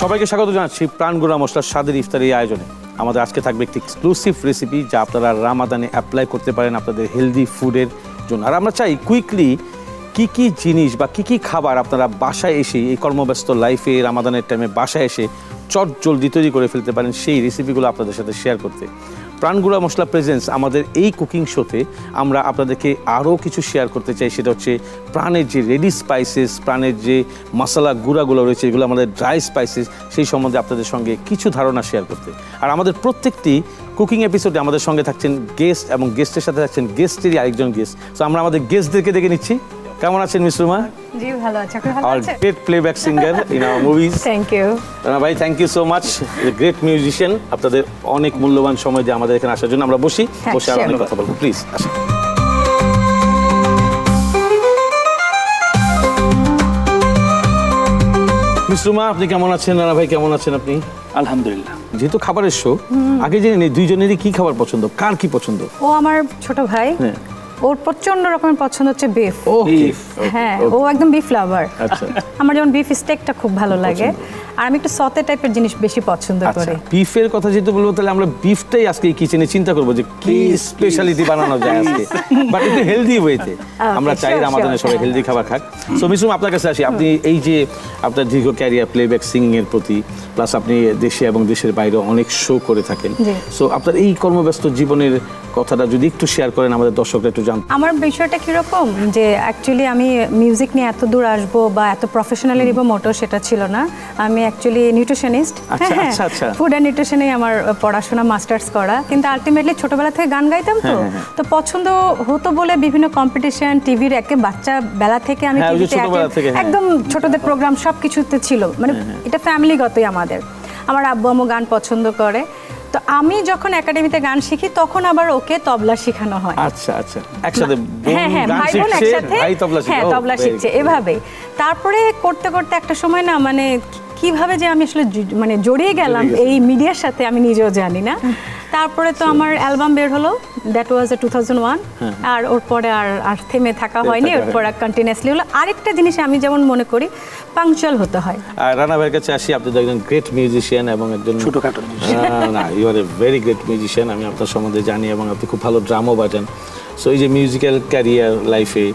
সবাইকে স্বাগত জানাচ্ছি প্রাণগুড়া মশলার স্বাদের ইফতার আয়োজনে। আমাদের আজকে থাকবে একটি এক্সক্লুসিভ রেসিপি যা আপনারা রামাদানে অ্যাপ্লাই করতে পারেন আপনাদের হেলদি ফুডের জন্য। আর আমরা চাই কুইকলি কি কি জিনিস বা কি কি খাবার আপনারা বাসায় এসে, এই কর্মব্যস্ত লাইফে রামাদানের টাইমে বাসায় এসে চট জলদি তৈরি করে ফেলতে পারেন সেই রেসিপিগুলো আপনাদের সাথে শেয়ার করতে। প্রাণগুড়া মশলা প্রেজেন্স আমাদের এই কুকিং শোতে আমরা আপনাদেরকে আরও কিছু শেয়ার করতে চাই। সেটা হচ্ছে প্রাণের যে রেডি স্পাইসেস প্রাণের যে মশলা গুঁড়াগুলো রয়েছে, এগুলো আমাদের ড্রাই স্পাইসেস সেই সম্বন্ধে আপনাদের সঙ্গে কিছু ধারণা শেয়ার করতে। আর আমাদের প্রত্যেকটি কুকিং এপিসোডে আমাদের সঙ্গে থাকছেন গেস্ট এবং গেস্টের সাথে থাকছেন গেস্টেরই আরেকজন গেস্ট তো আমরা আমাদের গেস্টদেরকে দেখে নিচ্ছি। কেমন আছেন মিশ্রুমা জি ভালো আছে। আপনি ভালো আছেন? Great playback singer in our movies thank you Rana ভাই thank you so much great musician আপনাদের অনেক মূল্যবান সময় দিয়ে আমাদের এখানে আসার জন্য আমরা বসি বসে আর অনেক কথা বলব। প্লিজ আসেন। মিশ্রুমা আপনি কেমন আছেন? রানা ভাই কেমন আছেন আপনি? আলহামদুলিল্লাহ। যেহেতু খাবারের শো আগে জেনে নিই দুইজনেরই কি খাবার পছন্দ? কার কি পছন্দ? ও আমার ছোট ভাই। হ্যাঁ। ওর প্রচণ্ড রকমের পছন্দ হচ্ছে বিফ ওকে হ্যাঁ ও একদম বিফ লাভার আচ্ছা। আমার যেমন বিফ স্টেকটা খুব ভালো লাগে। আর আমি একটু সতে টাইপের জিনিস বেশি পছন্দ আচ্ছা করি। বিফের কথা যেহেতু বলব তাহলে আমরা বিফটাই আজকে কিচেনে চিন্তা করব যে কি স্পেশালিটি বানানো যায় আজকে। বাট একটু হেলদি ওয়েতে আমরা চাই আমাদের সবাই। হেলদি খাবার খাক। সো মিসুম আপনার কাছে আসি। আপনি এই যে আপনার দীর্ঘ ক্যারিয়ার প্লেব্যাক সিঙ্গিং এর প্রতি প্লাস আপনি দেশে এবং দেশের বাইরে অনেক শো করে থাকেন। সো আপনার এই কর্মব্যস্ত জীবনের কথাটা যদি একটু শেয়ার করেন আমাদের দর্শকরা একটু জানতে আমার বিষয়টা কীরকম? যে অ্যাকচুয়ালি আমি মিউজিক নিয়ে এত দূর আসব বা এত প্রফেশনালি নিবো মোটো সেটা ছিল না। আমি অ্যাকচুয়ালি নিউট্রিশনিস্ট। ফুড অ্যান্ড নিউট্রিশনে আমার পড়াশোনা মাস্টার্স করা। কিন্তু আলটিমেটলি ছোটবেলা থেকে গান গাইতাম তো। হ্যাঁ, হ্যাঁ, হ্যাঁ। তো পছন্দ হতো বলে বিভিন্ন কম্পিটিশন টিভির একে বাচ্চা বেলা থেকে আমি। একদম ছোটদের প্রোগ্রাম সব কিছুতে ছিল। মানে এটা ফ্যামিলিগতই আমাদের। আমার আব্বু আম্মু গান পছন্দ করে। তো আমি যখন একাডেমিতে গান শিখি তখন আবার ওকে তবলা শেখানো হয়। আচ্ছা আচ্ছা। একসাথে হ্যাঁ হ্যাঁ গান ভাই বোন একসাথে তবলা শিখছে। হ্যাঁ Oh, তবলা শিখছে. এভাবে। তারপরে করতে করতে একটা সময় না মানে কীভাবে যে আমি আসলে মানে জড়িয়ে গেলাম এই মিডিয়ার সাথে আমি নিজেও জানি না। তারপরে তো আমার অ্যালবাম বের হলো that was two thousand one আর ওর পরে আর আর থেমে থাকা হয়নি ওর পরে কন্টিনিউসলি হলো। আরেকটা জিনিস আমি যেমন মনে করি পাংচুয়াল হতে হয়। আর রানা ভাইয়ের কাছে আসি আপনি তো একজন গ্রেট মিউজিশিয়ান এবং একজন ছোটখাটো আহ, না you are a very great musician আমি আপনার সম্বন্ধে জানি এবং আপনি খুব ভালো ড্রামও বাজান। সো এই যে মিউজিক্যাল ক্যারিয়ার লাইফে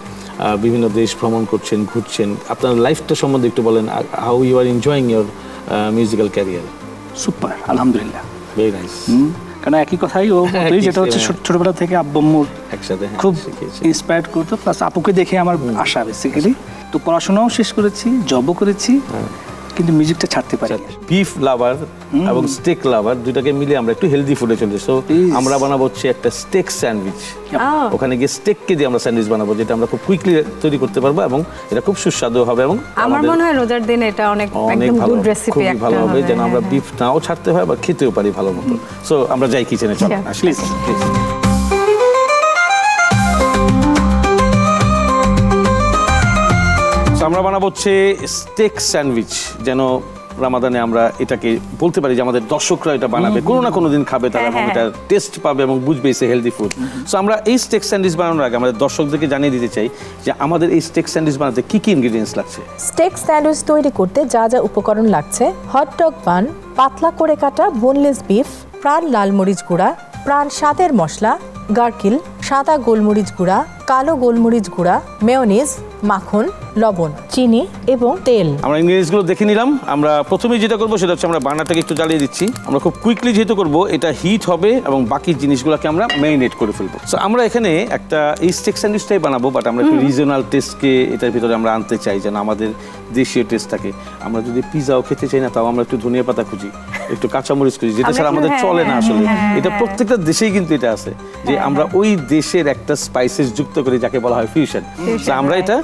বিভিন্ন দেশ ভ্রমণ করছেন ঘুরছেন। আপনার লাইফটা সম্বন্ধে একটু বলেন how you are enjoying your musical career super আলহামদুলিল্লাহ। ভেরি নাইস কারণ একই কথাই ও বলি যেটা হচ্ছে ছোটবেলা থেকে আব্বম্মুর একসাথে হ্যাঁ, খুব। ইন্সপায়ার্ড করতো প্লাস আপুকে দেখে আমার আশা বেসিক্যালি তো পড়াশোনাও শেষ করেছি জবও করেছি। হ্যাঁ। কিন্তু মিউজিকটা ছাড়তে পারি। বিফ লাভার এবং স্টেক লাভার দুটাকে মিলে আমরা একটু হেলদি ফুডে চলে সো আমরা বানাবো হচ্ছে একটা স্টেক স্যান্ডউইচ ওখানে গিয়ে স্টেককে দিয়ে আমরা স্যান্ডউইচ বানাবো যেটা আমরা খুব কুইকলি তৈরি করতে পারব এবং এটা খুব সুস্বাদু হবে এবং আমার মনে হয় রোজার দিনে এটা অনেক অনেক একদম ভালো গুড রেসিপি খুবই একটা ভালো হবে যেন আমরা হ্যাঁ, বিফ নাও ছাড়তে হয় বা খেতেও পারি ভালো মতো। সো আমরা যাই কিচেনে চলো। Sure. আমরা বানাবো হচ্ছে স্টেক স্যান্ডউইচ যেন রামাদানে আমরা এটাকে বলতে পারি যে আমাদের দর্শকরা এটা বানাবে। কোনো না কোনো দিন খাবে তারা হ্যাঁ, এবং হ্যাঁ, এটা টেস্ট পাবে এবং বুঝবে সে হেলদি ফুড সো আমরা এই স্টেক স্যান্ডউইচ বানানোর আগে আমাদের দর্শকদেরকে জানিয়ে দিতে চাই যে আমাদের এই স্টেক স্যান্ডউইচ বানাতে কি কি ইনগ্রেডিয়েন্টস লাগছে? স্টেক স্যান্ডউইচ তৈরি করতে যা যা উপকরণ লাগছে হট ডগ বান পাতলা করে কাটা বোনলেস বিফ প্রাণ লাল মরিচ গুঁড়া প্রাণ স্বাদের মশলা গার্কিল সাদা গোলমরিচ গুঁড়া কালো গোলমরিচ গুঁড়া মেয়োনিজ মাখন লবণ চিনি এবং তেল। আমরা ইনগ্রেডিয়েন্টসগুলো দেখে নিলাম। আমরা প্রথমেই যেটা করব সেটা হচ্ছে আমরা বার্নারটাকে একটু জ্বালিয়ে দিচ্ছি। আমরা খুব কুইকলি যেহেতু করব এটা হিট হবে এবং বাকি জিনিসগুলোকে আমরা ম্যারিনেট করে ফেলব। সো আমরা এখানে একটা স্টেক স্যান্ডউইচটাই বানাবো বাট আমরা একটু রিজনাল টেস্টকে এটার ভিতরে আমরা আনতে চাই যেন আমাদের দেশীয় টেস্ট থাকে। আমরা যদি পিজাও খেতে চাই না তাও আমরা একটু ধনিয়া পাতা খুঁজি একটু কাঁচামরিচ খুঁজি যেটা ছাড়া আমাদের হ্যাঁ, চলে না হ্যাঁ, আসলে। হ্যাঁ, এটা প্রত্যেকটা দেশেই কিন্তু এটা আছে। যে আমরা ওই দেশের একটা স্পাইসেস যুক্ত করি যাকে বলা হয় ফিউশন আমরা এটা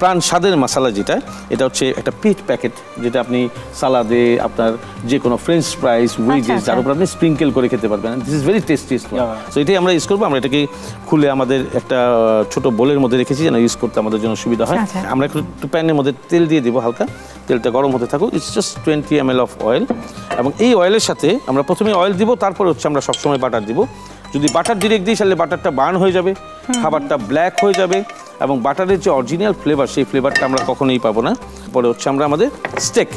প্রাণ স্বাদের মশলা যেটা এটা হচ্ছে একটা পেট প্যাকেট যেটা আপনি সালাদে আপনার যে কোনো ফ্রেঞ্চ ফ্রাইস উইজেস আচ্ছা। যার উপর আপনি স্প্রিঙ্কেল করে খেতে পারবেন। This is very tasty so এটাই আমরা ইউজ করব। আমরা এটাকে খুলে আমাদের একটা ছোট বোলের মধ্যে রেখেছি যেন ইউজ করতে আমাদের জন্য সুবিধা হয়। আচ্ছা। আমরা একটু একটু প্যানের মধ্যে তেল দিয়ে দিব হালকা। তেলটা গরম হতে থাকুক। It's just twenty M L of oil এবং এই অয়েলের সাথে আমরা প্রথমে অয়েল দিব তারপর হচ্ছে আমরা সবসময় বাটার দিব। যদি বাটার ডিরেক্ট দিই তাহলে বাটারটা বার্ন হয়ে যাবে খাবারটা ব্ল্যাক হয়ে যাবে এবং বাটারের যে অরিজিনাল ফ্লেভার সেই ফ্লেভারটা আমরা কখনোই পাবো না। পরে হচ্ছে আমরা আমাদের স্টেক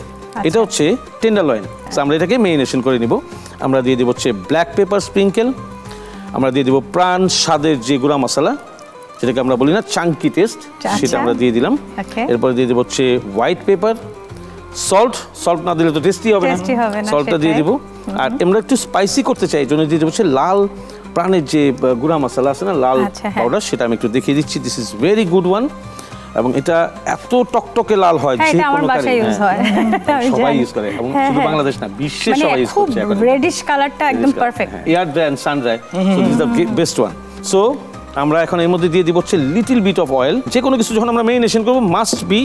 এটা হচ্ছে টেন্ডার লয়েন আমরা এটাকে মেরিনেশন করে নিব। আমরা দিয়ে দেবো হচ্ছে ব্ল্যাক পেপার স্প্রিঙ্কেল আমরা দিয়ে দিব প্রাণ স্বাদের যে গুঁড়া মশলা যেটাকে আমরা বলি না চাঙ্কি টেস্ট আচ্ছা। সেটা আমরা দিয়ে দিলাম. এরপরে দিয়ে দেবো হচ্ছে হোয়াইট পেপার সল্ট সল্ট না দিলে তো টেস্টি হবে না। সল্টটা দিয়ে। দিব। আর আমরা একটু স্পাইসি করতে চাই জন্য দিয়ে দেবো হচ্ছে লাল প্রাণের যে গুঁড়া মশলা আছে না লাল আচ্ছা, হ্যাঁ। পাউডার সেটা আমি একটু দেখিয়ে দিচ্ছি। This is very good one এবং এটা এত টকটকে লাল হয় হ্যাঁ যে কোনো বাসায় কারি- ইউজ হ্যাঁ। সবাই ইউজ করে। এবং শুধু। বাংলাদেশ না বিশ্বে মানে সবাই ইউজ করছে এখন। রেডিশ কালারটা একদম perfect air dry and sun dry so this the best one so আমরা এখন এর মধ্যে দিয়ে দিব হচ্ছে লিটল বিট অফ অয়েল যে কোনো কিছু যখন আমরা মেরিনেশন করব মাস্ট বি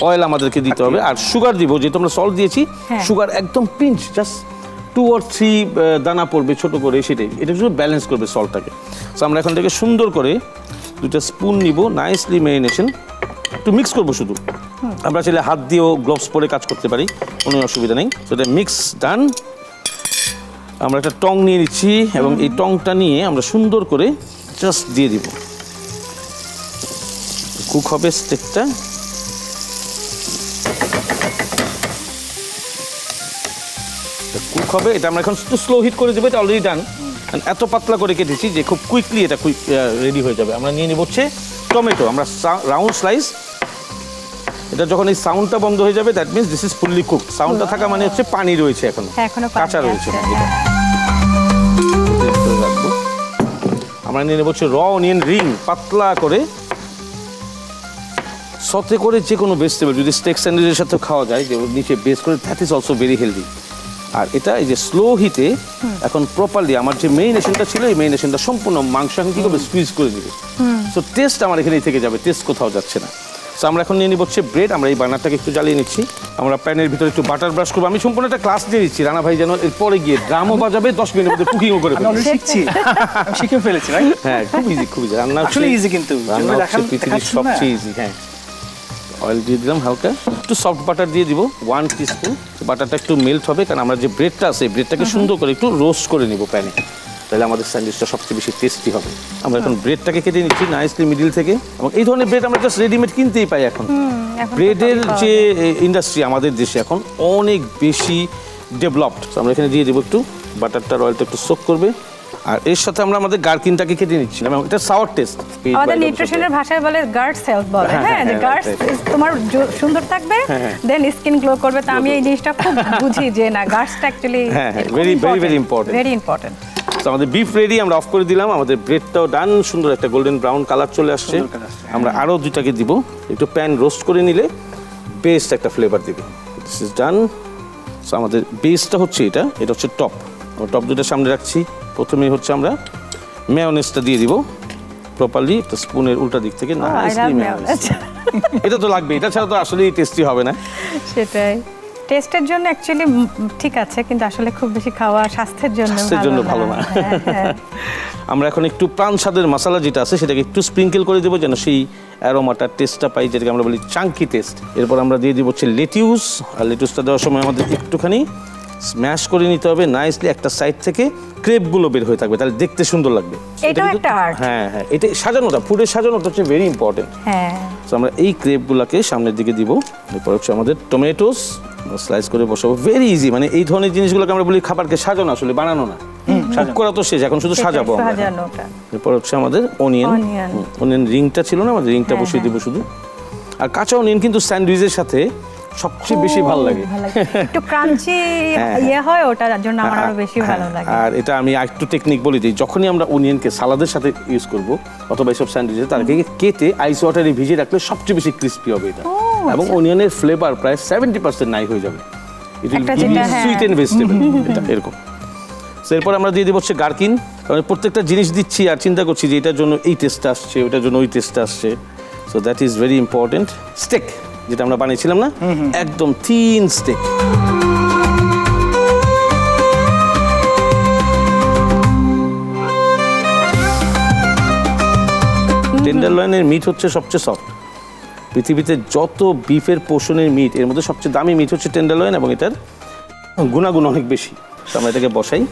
অয়েল আমাদেরকে দিতে হবে। আর সুগার দিব যেহেতু আমরা সল্ট দিয়েছি। সুগার একদম pinch just two or three দানা পড়বে ছোট করে সেটাই। এটা শুধু ব্যালেন্স করবে সল্টটাকে সো আমরা এখন থেকে সুন্দর করে দুটা স্পুন নিব নাইসলি মেরিনেশন একটু মিক্স করব শুধু। আমরা চাইলে হাত দিয়েও গ্লোভস পরে কাজ করতে পারি কোনো অসুবিধা নেই। তো এটা মিক্স ডান আমরা একটা টং নিয়ে নিচ্ছি এবং এই টংটা নিয়ে আমরা সুন্দর করে জাস্ট দিয়ে দিব। কুক হবে স্টেকটা কুক হবে। এটা আমরা এখন একটু স্লো হিট করে দেবো এটা অলরেডি ডান এত পাতলা করে কেটেছি যে খুব কুইকলি এটা কুইক রেডি হয়ে যাবে। আমরা নিয়ে নিব হচ্ছে টমেটো আমরা রাউন্ড স্লাইস এটা যখন এই সাউন্ডটা বন্ধ হয়ে যাবে that means this is fully cook সাউন্ডটা থাকা মানে হচ্ছে পানি রয়েছে এখন। হ্যাঁ, কাঁচা রয়েছে। রাখব। আমরা নিয়ে নেব হচ্ছে র অনিয়ন রিং পাতলা করে। সতে করে যে কোনো ভেজিটেবল যদি স্টেক স্যান্ডউইচের সাথে খাওয়া যায় যে নিচে বেস করে that is also very healthy আর এটা এই যে স্লো হিটে এখন প্রপারলি আমার যে মেইনেশনটা ছিল এই মেইনেশনটা সম্পূর্ণ মাংস এখন কি করবে? স্কুইজ করে দিবে সো টেস্ট আমার এখানেই থেকে যাবে টেস্ট কোথাও যাচ্ছে না। সো আমরা এখন নিয়ে নিব হচ্ছে ব্রেড আমরা এই বার্নারটাকে একটু জ্বালিয়ে নিচ্ছি। আমরা প্যানের ভিতরে একটু বাটার ব্রাশ করব। আমি সম্পূর্ণ একটা ক্লাস দিয়ে দিচ্ছি। রানা ভাই যেন এরপরে গিয়ে ড্রামও বাজাবে দশ মিনিটের মধ্যে কুকিংও করে শিখছি। শিখে ফেলেছি হ্যাঁ খুব ইজি খুব ইজি রান্না আসলে হচ্ছে- কিন্তু। রান্না হচ্ছে পৃথিবীর সবচেয়ে ইজি হ্যাঁ। অয়েল দিয়ে দিলাম হালকা। একটু সফট বাটার দিয়ে দিব ওয়ান টিস্পুন বাটারটা একটু মেল্ট হবে কারণ আমরা যে ব্রেডটা আছে ব্রেডটাকে সুন্দর করে একটু রোস্ট করে নিব প্যানে তাহলে আমাদের স্যান্ডউইচটা সবচেয়ে বেশি টেস্টি হবে। আমরা এখন ব্রেডটাকে কেটে নিচ্ছি নাইসলি মিডিল থেকে। এবং এই ধরনের ব্রেড আমরা জাস্ট রেডিমেড কিনতেই পাই এখন। ব্রেডের যে ইন্ডাস্ট্রি আমাদের দেশে এখন অনেক বেশি ডেভেলপড আমরা এখানে দিয়ে দেবো একটু। বাটারটা অয়েলটা একটু সোক করবে। আর এর সাথে আমরা আমাদের গার্কিনটাকে কেটে নিচ্ছি। এবং এটা সাওয়ার টেস্ট আমাদের নিউট্রিশনের ভাষায় বলে গার্ড সেলফ বলে। হ্যাঁ, হ্যাঁ যে হ্যাঁ, গার্ড right, right. তোমার সুন্দর থাকবে হ্যাঁ, হ্যাঁ। দেন স্কিন গ্লো করবে। তো আমি এই জিনিসটা খুব বুঝি যে না গার্ডসটা অ্যাকচুয়ালি হ্যাঁ, হ্যাঁ, very, very, very important. Very important তো আমাদের বিফ রেডি আমরা অফ করে দিলাম। আমাদের ব্রেডটাও ডান সুন্দর একটা গোল্ডেন ব্রাউন কালার চলে আসছে। আমরা আরও দুইটাকে দিব। একটু প্যান রোস্ট করে নিলে বেস্ট একটা ফ্লেভার দিবে। দিস ইজ ডান সো আমাদের বেসটা হচ্ছে এটা। এটা হচ্ছে টপ টপ দুটো সামনে রাখছি। প্রথমেই হচ্ছে আমরা মেয়নেসটা দিয়ে দিব প্রপারলি একটা স্পুনের উল্টা দিক থেকে নাইসলি এটা তো লাগবে এটা ছাড়া তো আসলেই টেস্টি হবে না। সেটাই। টেস্টের জন্য অ্যাকচুয়ালি ঠিক আছে কিন্তু আসলে খুব বেশি খাওয়া স্বাস্থ্যের জন্য স্বাস্থ্যের জন্য ভালো না। হ্যাঁ, হ্যাঁ। আমরা এখন একটু প্রাণ স্বাদের মশলা যেটা আছে সেটাকে একটু স্প্রিঙ্কেল করে দেবো যেন সেই অ্যারোমাটার টেস্টটা পাই যেটাকে আমরা বলি চাঙ্কি টেস্ট এরপর আমরা দিয়ে দিব হচ্ছে লেটিউস আর লেটিউসটা দেওয়ার সময় আমাদের একটুখানি স্ম্যাশ করে নিতে হবে নাইসলি একটা সাইড থেকে ক্রেপগুলো বের হয়ে থাকবে তাহলে দেখতে সুন্দর লাগবে। এটাও এটা একটা art। হ্যাঁ হ্যাঁ এটা সাজানোটা ফুডের সাজানোটা হচ্ছে ভেরি ইম্পর্টেন্ট হ্যাঁ। তো আমরা এই ক্রেপগুলোকে সামনের দিকে দিব এরপর হচ্ছে আমাদের টমেটোস স্লাইস করে বসাবো। ভেরি ইজি মানে এই ধরনের জিনিসগুলোকে আমরা বলি খাবারকে সাজানো আসলে বানানো না। কুক করা তো শেষ এখন শুধু সাজাবো আমরা। এরপর হচ্ছে আমাদের অনিয়ন। অনিয়ন রিংটা ছিল না আমাদের রিংটা হ্যাঁ, বসিয়ে দেবো শুধু। আর কাঁচা অনিয়ন কিন্তু স্যান্ডউইচের সাথে সবচেয়ে বেশি ভালো লাগে। একটু ক্রাঞ্চি হ্যাঁ, ইয়ে হয় ওটার জন্য আমার আরও বেশি হ্যাঁ, ভালো লাগে। আর এটা আমি একটু টেকনিক বলে দিই যখনই আমরা অনিয়নকে সালাদের সাথে ইউজ করব অথবা এইসব স্যান্ডউইচে তার আগে কেটে আইস ওয়াটারে ভিজিয়ে রাখলে সবচেয়ে বেশি ক্রিস্পি হবে এটা। এবং অনিয়নের ফ্লেভার প্রায় সেভেন্টি পার্সেন্ট নাই হয়ে যাবে। ইট উইল গিভ ইউ হ্যাঁ। সুইট এন্ড ভেজিটেবল এটা এরকম। এরপর আমরা দিয়ে দিব হচ্ছে গার্কিন কারণ প্রত্যেকটা জিনিস দিচ্ছি আর চিন্তা করছি যে এটার জন্য এই টেস্টটা আসছে ওটার জন্য ওই টেস্টটা আসছে। So that is very important steak যেটা আমরা বানিয়েছিলাম না? একদম থিন স্টেক টেন্ডারলয়েনের মিট হচ্ছে সবচেয়ে সফট পৃথিবীতে যত বিফের পোষণের মিট এর মধ্যে সবচেয়ে দামি মিট হচ্ছে টেন্ডারলয়েন এবং এটার গুণাগুণ অনেক বেশি। আমরা এটাকে বসাই।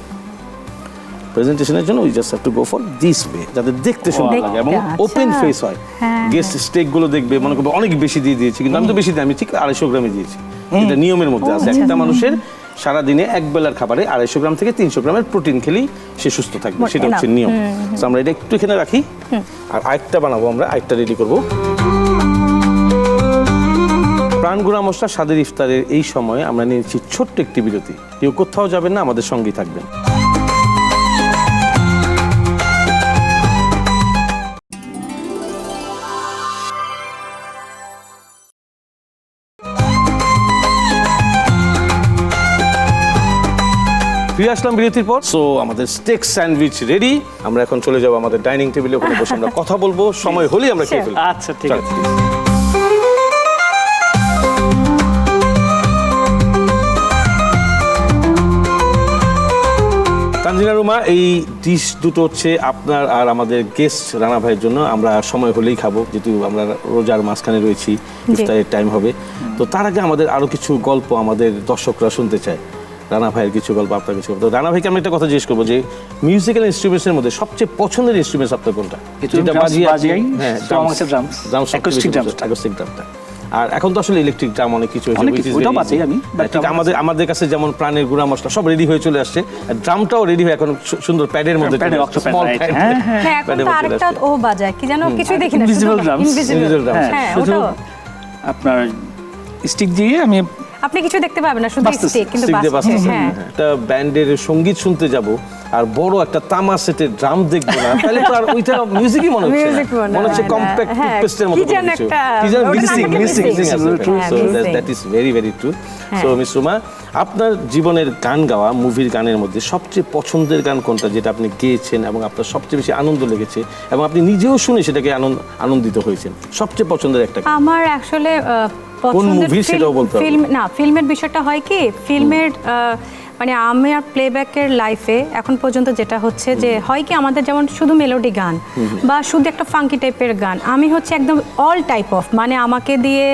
প্রেজেন্টেশনের জন্য we just have to go for this way যাতে দেখতে সুন্দর লাগে এবং ওপেন আচ্ছা। ফেস হয়। হ্যাঁ, গেস্ট স্টেকগুলো দেখবে মনে করবে অনেক বেশি দিয়ে দিয়েছি কিন্তু আমি তো বেশি দিই আমি ঠিক আড়াইশো গ্রামে দিয়েছি। এটা নিয়মের মধ্যে আছে। একটা মানুষের সারা দিনে এক বেলার খাবারে আড়াইশো গ্রাম থেকে তিনশো গ্রামের প্রোটিন খেলেই সে সুস্থ থাকবে সেটা হচ্ছে নিয়ম। So আমরা এটা একটু এখানে রাখি। আর আরেকটা বানাবো আমরা আরেকটা রেডি করব। প্রাণগুড়া মশলা স্বাদের ইফতারের এই সময়ে আমরা নিয়েছি ছোট্ট একটি বিরতি। কেউ কোথাও যাবেন না আমাদের সঙ্গেই থাকবেন। ফিরে আসলাম বিরতির পর। সো আমাদের স্টেক স্যান্ডউইচ রেডি আমরা এখন চলে যাব আমাদের ডাইনিং টেবিলে ওখানে বসে আমরা কথা বলব। সময় হলেই আমরা খেয়ে ফেলব। আচ্ছা ঠিক আছে। তানজিনা রুমা এই ডিশ দুটো হচ্ছে আপনার আর আমাদের গেস্ট রানা ভাইয়ের জন্য। আমরা সময় হলেই খাব যেহেতু আমরা রোজার মাঝখানে রয়েছি। ইফতারের টাইম হবে। তো তার আগে আমাদের আরও কিছু গল্প আমাদের দর্শকরা শুনতে চায়। রানা ভাইয়ের কিছু গল্প আপনার কিছু গল্প। তো রানা ভাইকে আমি একটা কথা জিজ্ঞেস করব যে মিউজিক্যাল ইনস্ট্রুমেন্টসের মধ্যে সবচেয়ে পছন্দের ইনস্ট্রুমেন্টস আপনার কোনটা? হ্যাঁ। আর এখন তো আসলে ইলেকট্রিক ড্রাম অনেক কিছু হয়েছে। আমি, হ্যাঁ, আমাদের আমাদের কাছে যেমন প্রাণের গুঁড়া মশলা সব রেডি হয়ে চলে আসছে। ড্রামটাও রেডি হয়ে এখন সুন্দর প্যাডের মধ্যে। হ্যাঁ, হ্যাঁ। হ্যাঁ এখন তো আরেকটা ও বাজায় কি কিছুই দেখি না ইনভিজিবল হ্যাঁ আপনার স্টিক দিয়ে আমি আপনি কিছু দেখতে পাবেন না শুধু স্টিক কিন্তু। হ্যাঁ একটা ব্যান্ডের সংগীত শুনতে যাব আর বড় একটা তামা সেটের ড্রাম দেখব না তাহলে তো আর ওইটা মিউজিকই মনে হচ্ছে মনে হচ্ছে কম্প্যাক্ট টুথপেস্টের মতো কিছু। কি যেন missing। that is very, very true. হ্যাঁ। So, Miss Ruma, আপনার জীবনের গান গাওয়া মুভির গানের মধ্যে সবচেয়ে পছন্দের গান কোনটা যেটা আপনি গেয়েছেন এবং আপনার সবচেয়ে বেশি আনন্দ লেগেছে এবং আপনি নিজেও শুনে সেটাকে আনন্দ আনন্দিত হয়েছেন সবচেয়ে পছন্দের একটা আমার আসলে পছন্দের মুভি সেটাও বলতে। ফিল্ম না ফিল্মের বিষয়টা হয় কি ফিল্মের মানে আমার প্লেব্যাকের লাইফে এখন পর্যন্ত যেটা হচ্ছে যে হয় কি আমাদের যেমন শুধু মেলোডি গান বা শুধু একটা ফাঙ্কি টাইপের গান আমি হচ্ছে একদম অল টাইপ অফ মানে আমাকে দিয়ে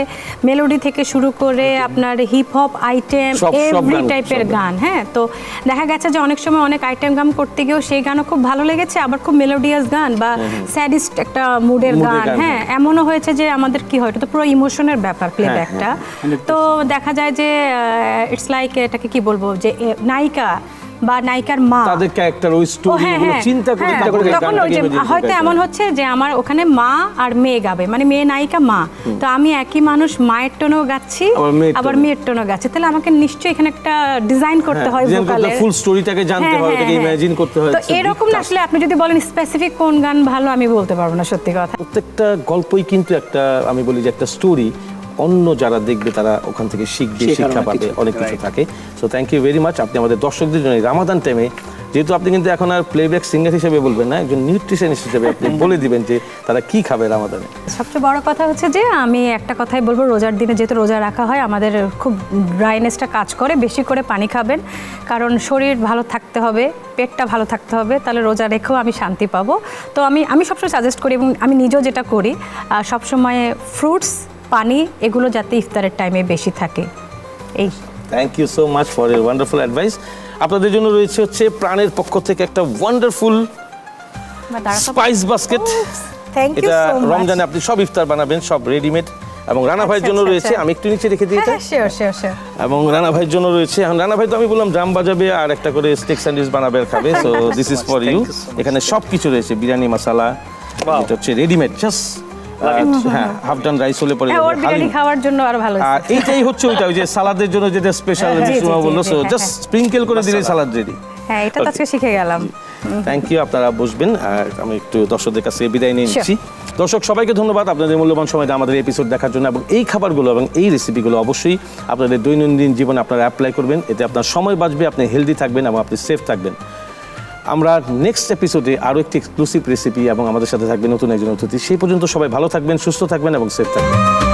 মেলোডি থেকে শুরু করে আপনার হিপ হপ আইটেম এভরি টাইপের গান। হ্যাঁ? তো দেখা গেছে যে অনেক সময় অনেক আইটেম গান করতে গিয়েও সেই গানও খুব ভালো লেগেছে আবার খুব মেলোডিয়াস গান বা স্যাডিস্ট একটা মুডের গান গান, হ্যাঁ? এমনও হয়েছে যে আমাদের কি হয় এটা তো পুরো ইমোশনের ব্যাপার প্লেব্যাকটা তো দেখা যায় যে ইটস লাইক এটাকে কি বলব যে নায়িকা বা নায়িকার মা। তাদের ক্যারেক্টার ওই ও স্টোরি হ্যাঁ হ্যাঁ চিন্তা করে হ্যাঁ, তখন ওই যে হয়তো এমন হচ্ছে যে আমার ওখানে মা আর মেয়ে গাবে মানে মেয়ে নায়িকা মা। তো আমি একই মানুষ মায়ের টোনও গাচ্ছি আবার মেয়ের টোনও। গাচ্ছি। তাহলে আমাকে নিশ্চয়ই এখানে একটা ডিজাইন করতে হয় ভোকালের ফুল স্টোরিটাকে জানতে হয় এটাকে ইমাজিন করতে হ্যাঁ, তো এরকম না আসলে আপনি যদি বলেন স্পেসিফিক কোন গান ভালো আমি বলতে পারব না সত্যি কথা। প্রত্যেকটা গল্পই কিন্তু একটা আমি বলি যে একটা স্টোরি অন্য যারা দেখবে তারা ওখান থেকে শিখবে শিক্ষা পাবে অনেক কিছু থাকে। So thank you very much আপনি আমাদের দর্শকদের জন্য রামাদান টাইমে যেহেতু আপনি কিন্তু এখন আর প্লেব্যাক সিঙ্গার হিসেবে বলবেন না একজন নিউট্রিশনিস্ট হিসেবে আপনি বলে দিবেন যে তারা কি খাবে রামাদানে সবচেয়ে বড় কথা হচ্ছে যে আমি একটা কথাই বলব রোজার দিনে যেহেতু রোজা রাখা হয় আমাদের খুব ড্রাইনেসটা কাজ করে বেশি করে পানি খাবেন। কারণ শরীর ভালো থাকতে হবে পেটটা ভালো থাকতে হবে তাহলে রোজা রেখেও আমি শান্তি পাবো। তো আমি আমি সবসময় সাজেস্ট করি এবং আমি নিজেও যেটা করি সবসময় ফ্রুটস পানি এগুলো যাতে ইফতারের টাইমে বেশি থাকে। এই। Thank you so much for এর ওয়ান্ডারফুল অ্যাডভাইস আপনাদের জন্য রয়েছে হচ্ছে প্রাণের পক্ষ থেকে একটা wonderful spice basket thank you এটা সো মাচ রমজানে আপনি সব ইফতার বানাবেন সব রেডিমেড এবং রানা ভাইয়ের আচ্ছা, জন্য আচ্ছা, রয়েছে আচ্ছা। আমি একটু নিচে রেখে দিই এটা। হ্যাঁ শিওর শিওর শিওর এবং রানা ভাইয়ের জন্য রয়েছে এখন রানা ভাই তো আমি বললাম ড্রাম বাজাবে আর একটা করে স্টেক স্যান্ডউইচ বানাবে আর খাবে। So this is for you. এখানে সব কিছু রয়েছে বিরিয়ানি মশলা. এটা হচ্ছে রেডিমেড জাস্ট হ্যাঁ হাফ ডান রাইস হলে পরে হ্যাঁ ওর বিরিয়ানি খাওয়ার জন্য আরও ভালো আর এইটাই হচ্ছে ওইটা ওই যে সালাদের জন্য যেটা স্পেশাল হ্যাঁ, জি, জি, বলল সো হ্যাঁ, জাস্ট হ্যাঁ। স্প্রিঙ্কেল করে দিলেই সালাদ রেডি হ্যাঁ এটা আজকে শিখে গেলাম। থ্যাংক ইউ আপনারা বসবেন। আর আমি একটু দর্শকদের কাছে বিদায় নিয়ে নিচ্ছি। দর্শক সবাইকে ধন্যবাদ আপনাদের মূল্যবান সময়টা আমাদের এপিসোড দেখার জন্য। এবং এই খাবারগুলো এবং এই রেসিপিগুলো অবশ্যই আপনাদের দৈনন্দিন জীবনে আপনারা অ্যাপ্লাই করবেন। এতে আপনার সময় বাঁচবে আপনি হেলদি থাকবেন এবং আপনি সেফ থাকবেন। আমরা নেক্সট এপিসোডে আরও একটি এক্সক্লুসিভ রেসিপি এবং আমাদের সাথে থাকবে নতুন একজন অতিথি। সেই পর্যন্ত সবাই ভালো থাকবেন, সুস্থ থাকবেন এবং সেফ থাকবেন।